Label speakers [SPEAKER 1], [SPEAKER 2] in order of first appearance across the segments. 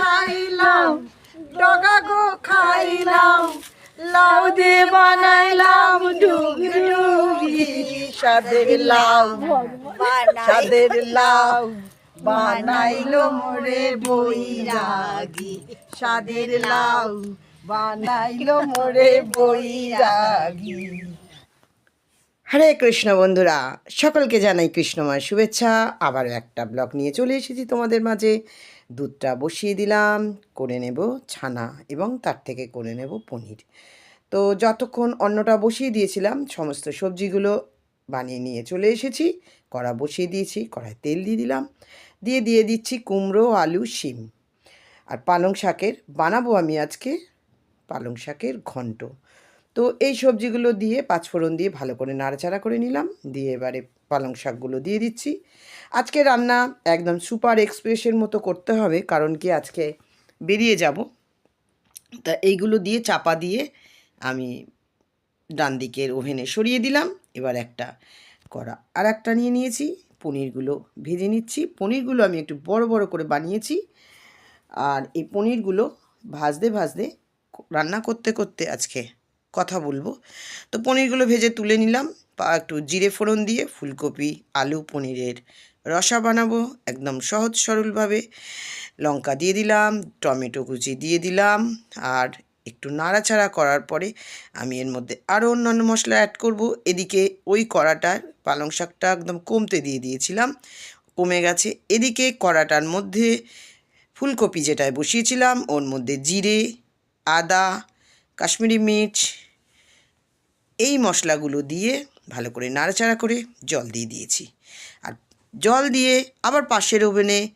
[SPEAKER 1] খাইলাম ডগা গো খাইলাম লাউ দিয়ে বানাইলাম ডুগডুগি সাদের লাউ সাদের লাউ বানাইলো মোরে বইরাগি সাদের লাউ বানাইলো মোরে বইরাগি হরে কৃষ্ণ বন্ধুরা সকলকে জানাই কৃষ্ণময় শুভেচ্ছা। আবারও একটা ব্লগ নিয়ে চলে এসেছি তোমাদের মাঝে। দুধটা বসিয়ে দিলাম, করে নেব ছানা এবং তার থেকে করে নেব পনির। তো যতক্ষণ অন্নটা বসিয়ে দিয়েছিলাম, সমস্ত সবজিগুলো বানিয়ে নিয়ে চলে এসেছি। কড়া বসিয়ে দিয়েছি, কড়ায় তেল দিয়ে দিলাম। দিয়ে দিয়ে দিচ্ছি কুমড়ো, আলু, শিম। আর পালং শাকের, বানাবো আমি আজকে পালং শাকের ঘন্ট। তো এই সবজিগুলো দিয়ে পাঁচফোড়ন দিয়ে ভালো করে নাড়াচাড়া করে নিলাম। দিয়ে এবারে পালং শাকগুলো দিয়ে দিচ্ছি। আজকে রান্না একদম সুপার এক্সপ্রেসের মতো করতে হবে, কারণ কি আজকে বেরিয়ে যাব। তা এইগুলো দিয়ে চাপা দিয়ে আমি ডান দিকের ওভেনে সরিয়ে দিলাম। এবার একটা কড়া আর একটা নিয়ে নিয়েছি, পনিরগুলো ভেজে নিচ্ছি। পনিরগুলো আমি একটু বড় বড় করে বানিয়েছি। আর এই পনিরগুলো ভাজতে ভাজতে রান্না করতে করতে আজকে কথা বলব। তো পনিরগুলো ভেজে তুলে নিলাম। বা একটু জিরে ফোড়ন দিয়ে ফুলকপি, আলু, পনিরের রসা বানাবো একদম সহজ সরলভাবে। লঙ্কা দিয়ে দিলাম, টমেটো কুচি দিয়ে দিলাম আর একটু নাড়াচাড়া করার পরে আমি এর মধ্যে আরও অন্যান্য মশলা অ্যাড করব। এদিকে ওই কড়াটার পালং শাকটা একদম কমতে দিয়ে দিয়েছিলাম, কমে গেছে। এদিকে কড়াটার মধ্যে ফুলকপি যেটায় বসিয়েছিলাম, ওর মধ্যে জিরে, আদা, কাশ্মীরি মির্চ, এই মশলাগুলো দিয়ে ভালো করে নাড়াচাড়া করে জল দিয়ে দিয়েছি। আর জল দিয়ে আবার পাশের ওভেনে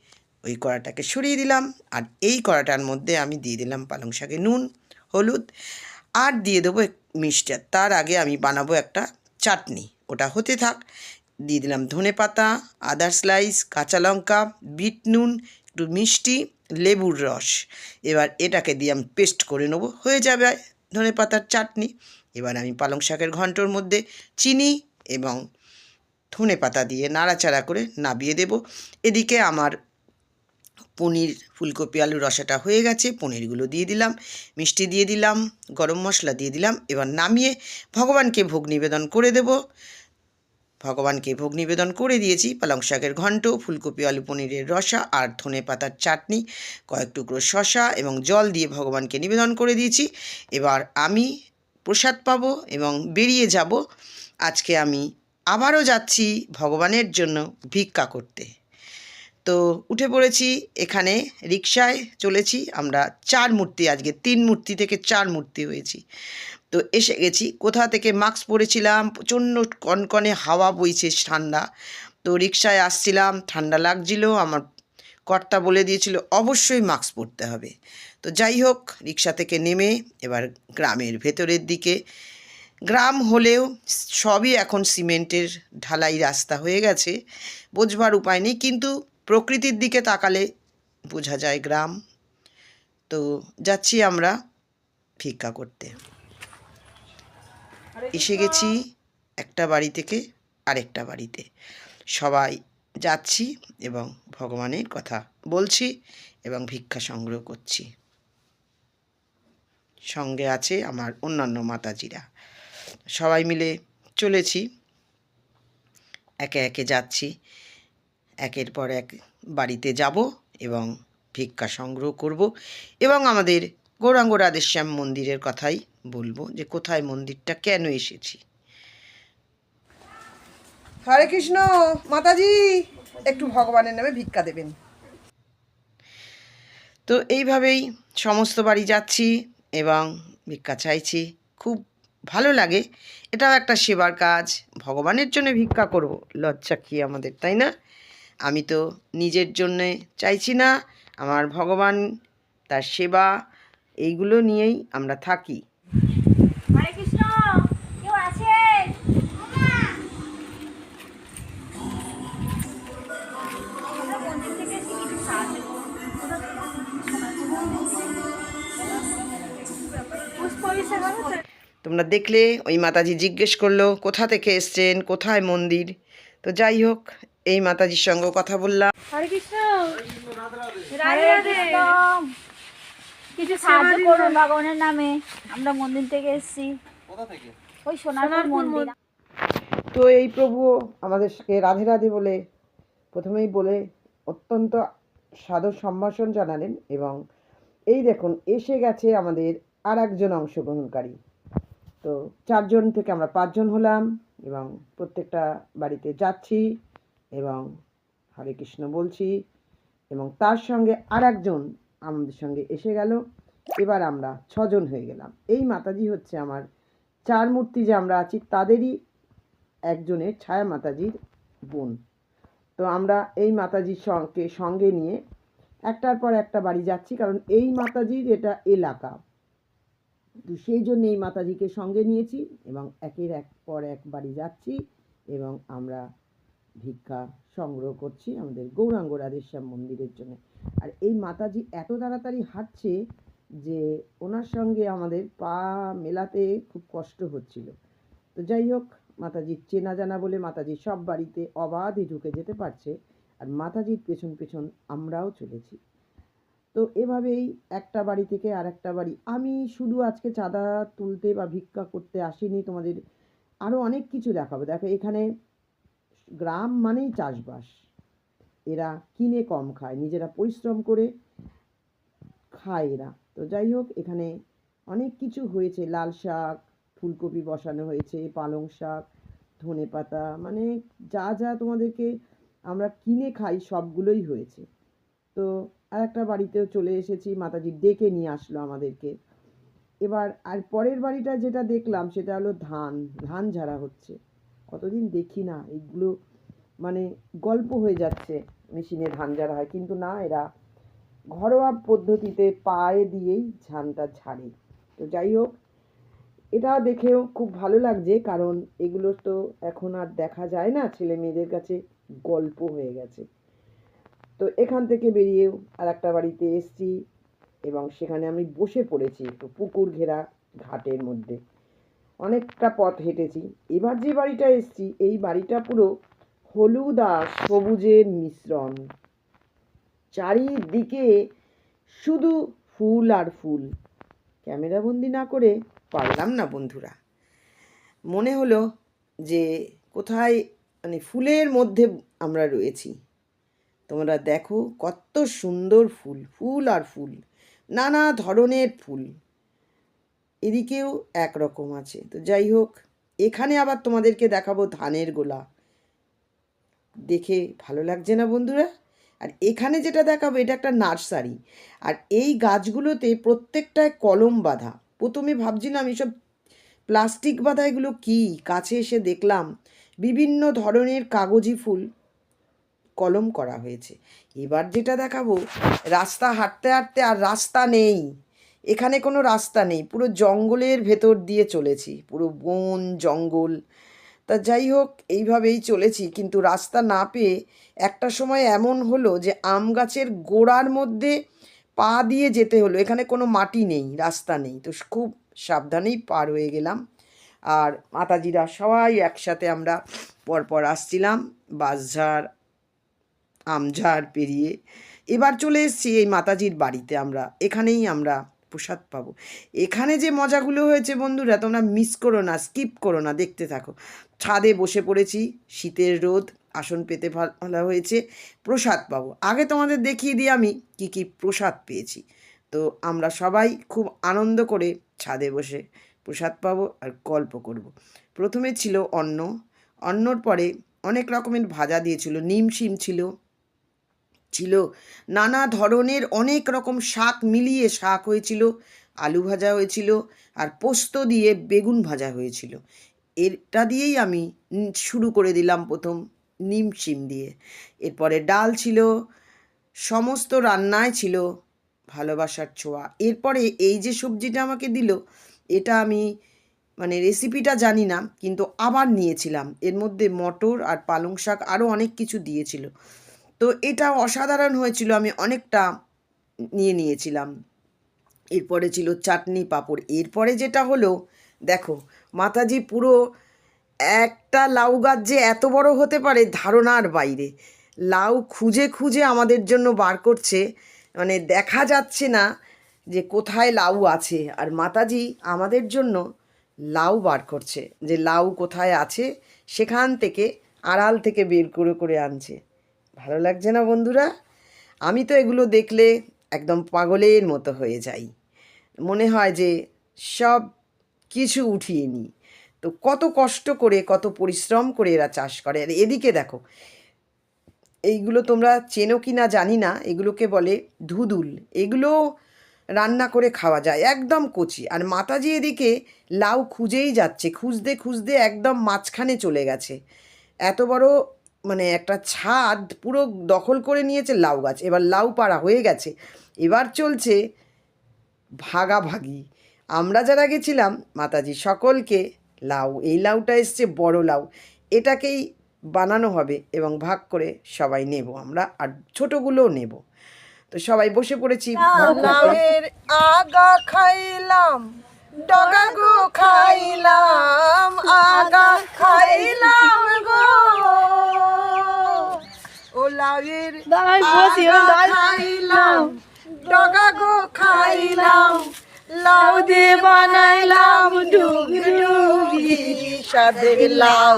[SPEAKER 1] ওই কড়াটাকে সরিয়ে দিলাম। আর এই কড়াটার মধ্যে আমি দিয়ে দিলাম পালং শাকে নুন, হলুদ, আর দিয়ে দেবো এক- মিষ্টি। আর তার আগে আমি বানাবো একটা চাটনি। ওটা হতে থাক। দিয়ে দিলাম ধনে পাতা আদার স্লাইস, কাঁচা লঙ্কা, বিট নুন, একটু মিষ্টি, লেবুর রস। এবার এটাকে দিয়ে আমি পেস্ট করে নেব। হয়ে যাবে ধনে পাতার চাটনি। এবার আমি পালং শাকের ঘন্টর মধ্যে চিনি এবং ধনে পাতা দিয়ে নাড়াচাড়া করে নাবিয়ে দেব। এদিকে আমার পনির ফুলকপি আলু রসাটা হয়ে গেছে, পনিরগুলো দিয়ে দিলাম, মিষ্টি দিয়ে দিলাম, গরম মশলা দিয়ে দিলাম। এবার নামিয়ে ভগবানকে ভোগ নিবেদন করে দেব। ভগবানকে ভোগ নিবেদন করে দিয়েছি। পালং শাকের ঘণ্ট ফুলকপি, আলু পনিরের রসা আর ধনে পাতার চাটনি, কয়েক টুকরো শশা এবং জল দিয়ে ভগবানকে নিবেদন করে দিয়েছি। এবার আমি প্রসাদ পাবো এবং বেরিয়ে যাব। আজকে আমি আবারও যাচ্ছি ভগবানের জন্য ভিক্ষা করতে। তো উঠে পড়েছি, এখানে রিক্সায় চলেছি, আমরা চার মূর্তি, আজকে তিন মূর্তি থেকে চার মূর্তি হয়েছি। তো এসে গেছি, কোথা থেকে মাস্ক পরেছিলাম, প্রচণ্ড কনকনে হাওয়া বইছে ঠান্ডা। তো রিক্সায় আসছিলাম, ঠান্ডা লাগছিল, আমার কর্তা বলে দিয়েছিল, অবশ্যই মাস্ক পরতে হবে। তো যাই হোক রিক্সা থেকে নেমে এবার গ্রামের ভেতরের দিকে। গ্রাম হলেও সবই এখন সিমেন্টের ঢালাই রাস্তা হয়ে গেছে, বোঝবার উপায় নেই, কিন্তু প্রকৃতির দিকে তাকালে বোঝা যায় গ্রাম। তো যাচ্ছি আমরা ভিক্ষা করতে। এসে গেছি একটা বাড়ি থেকে আরেকটা বাড়িতে। সবাই যাচ্ছি এবং ভগবানের কথা বলছি এবং ভিক্ষা সংগ্রহ করছি। সঙ্গে আছে আমার অন্যান্য মাতাজিরা। সবাই মিলে চলেছি। একে একে যাচ্ছি। একের পর এক বাড়িতে যাব এবং ভিক্ষা সংগ্রহ করব এবং আমাদের গৌরাঙ্গ রাধেশ্যাম মন্দিরের কথাই বলব যে কোথায় মন্দিরটা কেন এসেছি। হরে কৃষ্ণ, মাতাজি, একটু ভগবানের নামে ভিক্ষা দেবেন। তো এইভাবেই সমস্ত বাড়ি যাচ্ছি এবং ভিক্ষা চাইছি। খুব ভালো লাগে, এটাও একটা সেবার কাজ, ভগবানের জন্য ভিক্ষা করব, লজ্জা কি আমাদের, তাই না? আমি তো নিজের জন্যে চাইছি না আমার ভগবান তার সেবা এইগুলো নিয়েই আমরা থাকি? তোমরা দেখলে ওই মাতাজি জিজ্ঞেস করল কোথা থেকে এসছেন কোথায় মন্দির তো যাই হোক এই মাতাজির সঙ্গে কথা বললাম।
[SPEAKER 2] হরে কৃষ্ণ। কিছু সাহায্য করুন ভগবানের নামে আমরা মন্দির থেকে এসেছি। ওই সোনারপুর মন্দির।
[SPEAKER 1] তো এই প্রভু আমাদেরকে রাধে রাধে বলে প্রথমেই বলে অত্যন্ত সাদর সম্ভাষণ জানালেন এবং এই দেখুন এসে গেছে আমাদের আর একজন অংশগ্রহণকারী। তো চারজন থেকে আমরা পাঁচজন হলাম এবং প্রত্যেকটা বাড়িতে যাচ্ছি। এবং হরে কৃষ্ণ বলছি। এবং তার সঙ্গে আর একজন আমাদের সঙ্গে এসে গেল। এবার আমরা ছজন হয়ে গেলাম। এই মাতাজি হচ্ছে আমার চার মূর্তি যে আমরা আছি, তাদেরই একজনের ছায়া মাতাজির বোন। তো আমরা এই মাতাজির সঙ্গে সঙ্গে নিয়ে একটার পর একটা বাড়ি যাচ্ছি, কারণ এই মাতাজির এটা এলাকা। তো সেই জন্য এই মাতাজিকে সঙ্গে নিয়েছি এবং একের এক পর এক বাড়ি যাচ্ছি এবং আমরা ভিক্ষা সংগ্রহ করছি আমাদের গৌরাঙ্গ রাধেশ্যাম মন্দিরের জন্য। আর এই মাতাজি এত তাড়াতাড়ি হাঁটছে যে ওনার সঙ্গে আমাদের পা মেলাতে খুব কষ্ট হচ্ছিল। তো যাই হোক মাতাজির চেনা জানা বলে মাতাজি সব বাড়িতে অবাধে ঢুকে যেতে পারছে আর মাতাজির পেছন পেছন আমরাও চলেছি। তো এভাবেই একটা বাড়ি থেকে আর একটা বাড়ি। আমি শুধু আজকে চাঁদা তুলতে বা ভিক্ষা করতে আসিনি, তোমাদের আরও অনেক কিছু দেখাবো। দেখো, এখানে গ্রাম মানেই চাষবাস। এরা কিনে কম খায়, নিজেরা পরিশ্রম করে খায় এরা। তো যাই হোক, এখানে অনেক কিছু হয়েছে। লাল শাক, ফুলকপি বসানো হয়েছে, পালং শাক, ধনে পাতা মানে যা যা তোমাদেরকে আমরা কিনে খাই, সবগুলোই হয়েছে। তো আর একটা বাড়িতেও চলে এসেছি, মাতাজি ডেকে নিয়ে আসলো আমাদেরকে। এবার আর পরের বাড়িটা যেটা দেখলাম, সেটা হলো ধান ধান ঝাড়া হচ্ছে। কতদিন দেখি না, এগুলো মানে গল্প হয়ে যাচ্ছে মেশিনে ধান ঝাড়া হয়। কিন্তু না, এরা ঘরোয়া পদ্ধতিতে পায়ে দিয়েই ধানটা ঝাড়ে। তো যাই হোক, এটা দেখেও খুব ভালো লাগছে কারণ এগুলো তো এখন আর দেখা যায় না, ছেলে মেয়েদের কাছে গল্প হয়ে গেছে। তো এখান থেকে বেরিয়েও আর একটা বাড়িতে এসছি এবং সেখানে আমি বসে পড়েছি একটু পুকুর ঘেরা ঘাটের মধ্যে। অনেকটা পথ হেঁটেছি। এবার যে বাড়িটা এসছি, এই বাড়িটা পুরো হলুদ আর সবুজের মিশ্রণ। চারিদিকে শুধু ফুল আর ফুল। ক্যামেরাবন্দি না করে পারলাম না বন্ধুরা। মনে হলো যে কোথায় মানে ফুলের মধ্যে আমরা রয়েছি। তোমরা দেখো কত সুন্দর ফুল ফুল আর ফুল, নানা ধরনের ফুল। এদিকেও একরকম আছে। তো যাই হোক, এখানে আবার তোমাদেরকে দেখাবো ধানের গোলা। দেখে ভালো লাগছে না বন্ধুরা? আর এখানে যেটা দেখাবো, এটা একটা নার্সারি। আর এই গাছগুলোতে প্রত্যেকটায় কলম বাঁধা। প্রথমে ভাবছিলাম, এসব প্লাস্টিক বাঁধা এগুলো কী? কাছে এসে দেখলাম, বিভিন্ন ধরনের কাগজি ফুল কলম করা হয়েছে। এবার যেটা দেখাবো, রাস্তা হাঁটতে হাঁটতে আর রাস্তা নেই। এখানে কোনো রাস্তা নেই, পুরো জঙ্গলের ভেতর দিয়ে চলেছি, পুরো বন, জঙ্গল। তা যাই হোক, এইভাবেই চলেছি, কিন্তু রাস্তা না পেয়ে একটা সময় এমন হলো যে আম গাছের গোড়ার মধ্যে পা দিয়ে যেতে হলো, এখানে কোনো মাটি নেই, রাস্তা নেই। তো খুব সাবধানেই পার হয়ে গেলাম। আর মাতাজিরা সবাই একসাথে আমরা পরপর আসছিলাম, বাঁশঝাড়, আমঝাড় পেরিয়ে। এবার চলে এসেছি এই মাতাজির বাড়িতে আমরা, এখানেই আমরা প্রসাদ পাবো। এখানে যে মজাগুলো হয়েছে বন্ধুরা, তোমরা মিস করো না স্কিপ করো না, দেখতে থাকো। ছাদে বসে পড়েছি, শীতের রোদ, আসন পেতে ভালো হয়েছে, প্রসাদ পাবো। আগে তোমাদের দেখিয়ে দিই আমি কি কি প্রসাদ পেয়েছি। তো আমরা সবাই খুব আনন্দ করে ছাদে বসে প্রসাদ পাবো আর গল্প করব। প্রথমে ছিল অন্ন। অন্নর পরে অনেক রকমের ভাজা দিয়েছিল, নিম শিম ছিল ছিল। নানা ধরনের অনেক রকম শাক মিলিয়ে শাক হয়েছিল, আলু ভাজা হয়েছিল আর পোস্ত দিয়ে বেগুন ভাজা হয়েছিল। এটা দিয়েই আমি শুরু করে দিলাম প্রথম নিম শিম দিয়ে। এরপরে ডাল ছিল, সমস্ত রান্নায় ছিল ভালোবাসার ছোঁয়া। এরপরে এই যে সবজিটা আমাকে দিল, এটা আমি মানে রেসিপিটা জানি না, কিন্তু আবার নিয়েছিলাম। এর মধ্যে মটর আর পালং শাক আরও অনেক কিছু দিয়েছিল। তো এটা অসাধারণ হয়েছিল, আমি অনেকটা নিয়ে নিয়েছিলাম। এরপরে ছিল চাটনি পাঁপড়। এরপরে যেটা হলো, দেখো, মাতাজি পুরো একটা লাউ গাছ যে এত বড় হতে পারে ধারণার বাইরে। লাউ খুঁজে খুঁজে আমাদের জন্য বার করছে মানে দেখা যাচ্ছে না যে কোথায় লাউ আছে। আর মাতাজি আমাদের জন্য লাউ বার করছে, যে লাউ কোথায় আছে সেখান থেকে আড়াল থেকে বের করে করে আনছে। ভালো লাগছে না বন্ধুরা? আমি তো এগুলো দেখলে একদম পাগলের মতো হয়ে যাই। মনে হয় যে সব কিছু উঠিয়ে নিই। তো কত কষ্ট করে, কত পরিশ্রম করে এরা চাষ করে। আর এদিকে দেখো, এইগুলো তোমরা চেনো কি না জানি না, এগুলোকে বলে ধুদুল। এগুলো রান্না করে খাওয়া যায়, একদম কচি। আর মাতাজি এদিকে লাউ খুঁজেই যাচ্ছে, খুঁজতে খুঁজতে একদম মাঝখানে চলে গেছে। এত বড় মানে একটা ছাদ পুরো দখল করে নিয়েছে লাউ গাছ। এবার লাউ পাড়া হয়ে গেছে। এবার চলছে ভাগাভাগি। আমরা যারা গেছিলাম, মাতাজি সকলকে লাউ, এই লাউটা এসছে বড় লাউ। এটাকেই বানানো হবে এবং ভাগ করে সবাই নেব আমরা, আর ছোটোগুলোও নেব। তো সবাই বসে পড়েছি। আগা খাইলাম। ডগা গো খাইলাম আগা খাইলাম গো। ও লাউয়ের খাইলাম ডগা গো খাইলাম লাউ দিয়ে বানাইলাম ডুগডুগি সাদের লাউ।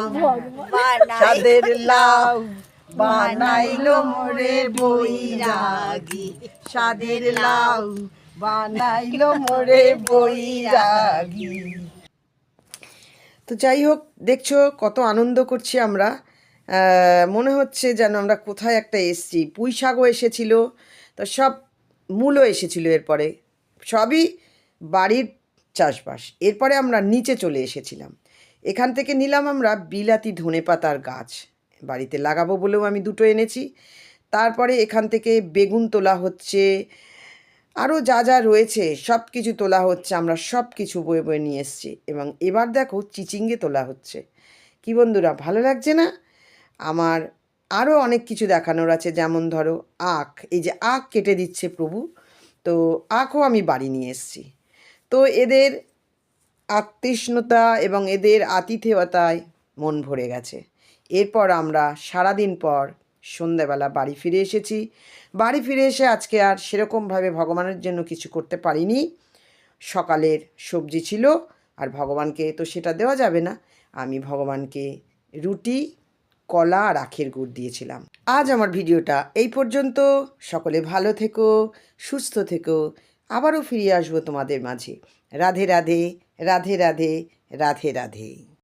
[SPEAKER 1] সাদের লাউ বানাইলো মোরে বইরাগি সাদের লাউ মোরে বইরাগি তো যাই হোক, দেখছ কত আনন্দ করছি আমরা। মনে হচ্ছে যেন আমরা কোথায় একটা এসছি। পুঁই শাকও এসেছিল, তো সব মূলও এসেছিল এরপরে। সবই বাড়ির চাষবাস। এরপরে আমরা নিচে চলে এসেছিলাম। এখান থেকে নিলাম আমরা বিলাতি ধনে পাতার গাছ। বাড়িতে লাগাবো বলেও আমি দুটো এনেছি। তারপরে এখান থেকে বেগুন তোলা হচ্ছে আরও যা যা রয়েছে সব কিছু তোলা হচ্ছে, আমরা সব কিছু বয়ে বয়ে নিয়ে এসছি। এবং এবার দেখো চিচিঙ্গে তোলা হচ্ছে। কি বন্ধুরা, ভালো লাগছে না? আমার আরও অনেক কিছু দেখানোর আছে, যেমন ধরো আখ। এই যে আখ কেটে দিচ্ছে প্রভু, তো আখও আমি বাড়ি নিয়ে এসছি। তো এদের আত্মীষ্ণতা এবং এদের আতিথেয়তায় মন ভরে গেছে। এরপর আমরা সারাদিন পর সন্ধ্যাবেলা বাড়ি ফিরে এসেছি। বাড়ি ফিরে এসে আজকে আর সেরকমভাবে ভগবানের জন্য কিছু করতে পারিনি। সকালের সবজি ছিল আর ভগবানকে তো সেটা দেওয়া যাবে না। আমি ভগবানকে রুটি, কলা আর আখের গুড় দিয়েছিলাম। আজ আমার ভিডিওটা এই পর্যন্ত। সকলে ভালো থেকো, সুস্থ থেকো। আবারও ফিরে আসব তোমাদের মাঝে। রাধে রাধে রাধে রাধে রাধে রাধে।